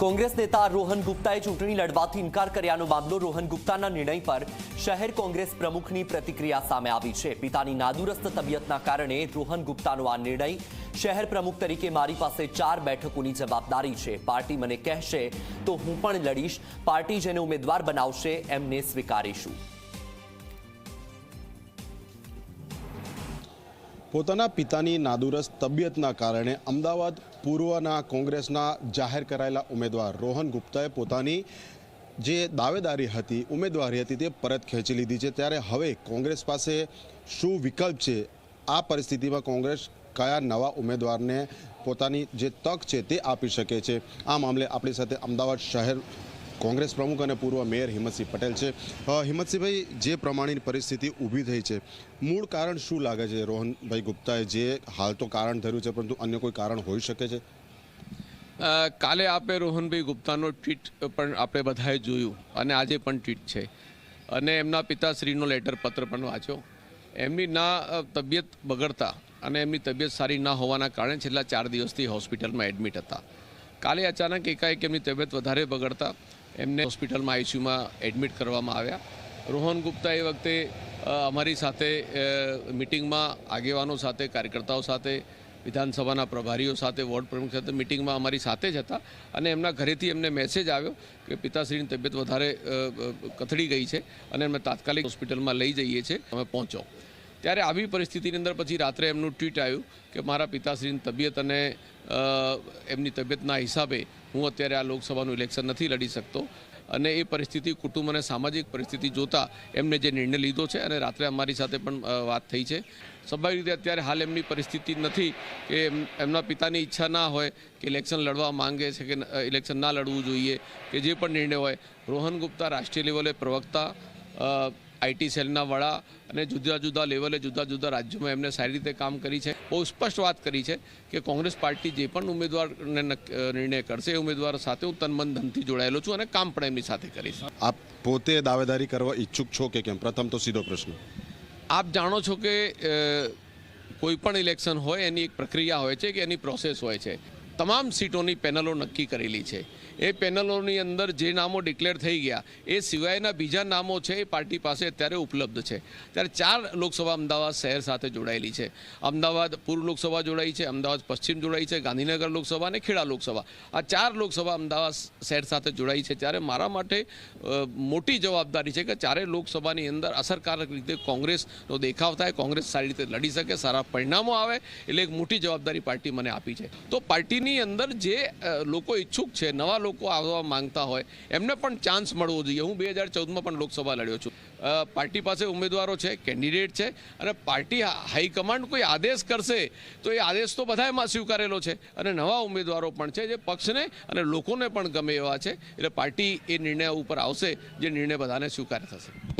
કોંગ્રેસ નેતા રોહન ગુપ્તાએ ચૂંટણી લડવાથી ઇનકાર કર્યાનો મામલો રોહન ગુપ્તાના નિર્ણય પર શહેર કોંગ્રેસ પ્રમુખની પ્રતિક્રિયા સામે આવી છે. પિતાની નાદુરસ્ત તબિયતના કારણે રોહન ગુપ્તાનો આ નિર્ણય શહેર પ્રમુખ તરીકે મારી પાસે ચાર બેઠકોની જવાબદારી છે. પાર્ટી મને કહેશે તો હું પણ લડીશ. પાર્ટી જેને ઉમેદવાર બનાવશે એમને સ્વીકારીશું. પોતાના પિતાની નાદુરસ્ત તબિયતના કારણે અમદાવાદ પૂર્વના કોંગ્રેસના જાહેર કરાયેલા ઉમેદવાર રોહન ગુપ્તાએ પોતાની જે દાવેદારી હતી, ઉમેદવારી હતી તે પરત ખેંચી લીધી છે. ત્યારે હવે કોંગ્રેસ પાસે શું વિકલ્પ છે? આ પરિસ્થિતિમાં કોંગ્રેસ કયા નવા ઉમેદવારને પોતાની જે તક છે તે આપી શકે છે? આ મામલે આપણી સાથે અમદાવાદ શહેર કોંગ્રેસ પ્રમુખ અને પૂર્વ મેયર હિંમતસિંહ પટેલ છે. હિંમતસિંહભાઈ, જે પ્રમાણેની પરિસ્થિતિ ઊભી થઈ છે, મૂળ કારણ શું લાગે છે રોહનભાઈ ગુપ્તાએ? જે હાલ તો કારણ ધર્યું છે, પરંતુ અન્ય કોઈ કારણ હોઈ શકે છે? કાલે આપે રોહનભાઈ ગુપ્તાનો ટ્વીટ પણ આપણે બધાએ જોયું અને આજે પણ ટ્વીટ છે. અને એમના પિતાશ્રીનો લેટર પત્ર પણ વાંચ્યો. એમની ના તબિયત બગડતા અને એમની તબિયત સારી ના હોવાના કારણે છેલ્લા ચાર દિવસથી હોસ્પિટલમાં એડમિટ હતા. કાલે અચાનક એકાએક એમની તબિયત વધારે બગડતા એમને હોસ્પિટલમાં આઈસીયુમાં એડમિટ કરવામાં આવ્યા. રોહન ગુપ્તા એ વખતે અમારી સાથે મિટિંગમાં આગેવાનો સાથે, કાર્યકર્તાઓ સાથે, વિધાનસભાના પ્રભારીઓ સાથે, વોર્ડ પ્રમુખ સાથે મિટિંગમાં અમારી સાથે જ હતા અને એમના ઘરેથી એમને મેસેજ આવ્યો કે પિતાશ્રીની તબિયત વધારે કથળી ગઈ છે અને અમે તાત્કાલિક હોસ્પિટલમાં લઈ જઈએ છીએ તમે પહોંચો ત્યારે આવી પરિસ્થિતિની અંદર પછી રાત્રે એમનું ટ્વીટ આવ્યું કે મારા પિતાશ્રીની તબિયત અને એમની તબિયતના હિસાબે હું અત્યારે આ લોકસભાનું ઇલેક્શન નથી લડી શકતો. અને એ પરિસ્થિતિ કુટુંબ અને સામાજિક પરિસ્થિતિ જોતા એમને જે નિર્ણય લીધો છે અને રાત્રે અમારી સાથે પણ વાત થઈ છે. સ્વાભાવિક રીતે અત્યારે હાલ એમની પરિસ્થિતિ નથી કે એમ- એમના પિતાની ઈચ્છા ના હોય કે ઇલેક્શન લડવા માંગે છે કે ઇલેક્શન ના લડવું જોઈએ કે જે પણ નિર્ણય હોય. રોહન ગુપ્તા રાષ્ટ્રીય લેવલે પ્રવક્તા આઈટી સેલના વડા અને જુદા જુદા લેવલે જુદા જુદા રાજ્યોમાં એમને સારી રીતે કામ કરી છે. બહુ સ્પષ્ટ વાત કરી છે કે કોંગ્રેસ પાર્ટી જે પણ ઉમેદવારને નિર્ણય કરશે એ ઉમેદવાર સાથે હું તન મન ધનથી જોડાયેલો છું અને કામ પણ એમની સાથે કરીશ. આપ પોતે દાવેદારી કરવા ઈચ્છુક છો કે કેમ? પ્રથમ તો સીધો પ્રશ્ન. આપ જાણો છો કે કોઈ પણ ઇલેક્શન હોય એની એક પ્રક્રિયા હોય છે કે એની પ્રોસેસ હોય છે. તમામ સીટોની પેનલો નક્કી કરેલી છે. એ પેનલોની અંદર જે નામો ડિક્લેર થઈ ગયા, એ સિવાયના બીજા નામો છે એ પાર્ટી પાસે અત્યારે ઉપલબ્ધ છે. ત્યારે ચાર લોકસભા અમદાવાદ શહેર સાથે જોડાયેલી છે. અમદાવાદ પૂર્વ લોકસભા જોડાઈ છે, અમદાવાદ પશ્ચિમ જોડાઈ છે, ગાંધીનગર લોકસભા અને ખેડા લોકસભા. આ ચાર લોકસભા અમદાવાદ શહેર સાથે જોડાઈ છે ત્યારે મારા માટે મોટી જવાબદારી છે કે ચારે લોકસભાની અંદર અસરકારક રીતે કોંગ્રેસનો દેખાવ થાય, કોંગ્રેસ સારી રીતે લડી શકે, સારા પરિણામો આવે, એટલે એક મોટી જવાબદારી પાર્ટી મને આપી છે. તો પાર્ટીની અંદર જે લોકો ઈચ્છુક છે, નવા લોકો આવવા માંગતા હોય, એમને પણ ચાન્સ મળવો જોઈએ. હું બે હજાર ચૌદમાં પણ લોકસભા લડ્યો છું. પાર્ટી પાસે ઉમેદવારો છે કેન્ડિડેટ છે, અને પાર્ટી હાઈકમાન્ડ કોઈ આદેશ કરશે, તો એ આદેશ તો બધામાં સ્વીકારેલો છે. અને નવા ઉમેદવારો પણ છે જે પક્ષને અને લોકોને પણ ગમે એવા છે. એટલે પાર્ટી એ નિર્ણય ઉપર આવશે, જે નિર્ણય બધાને સ્વીકાર થશે.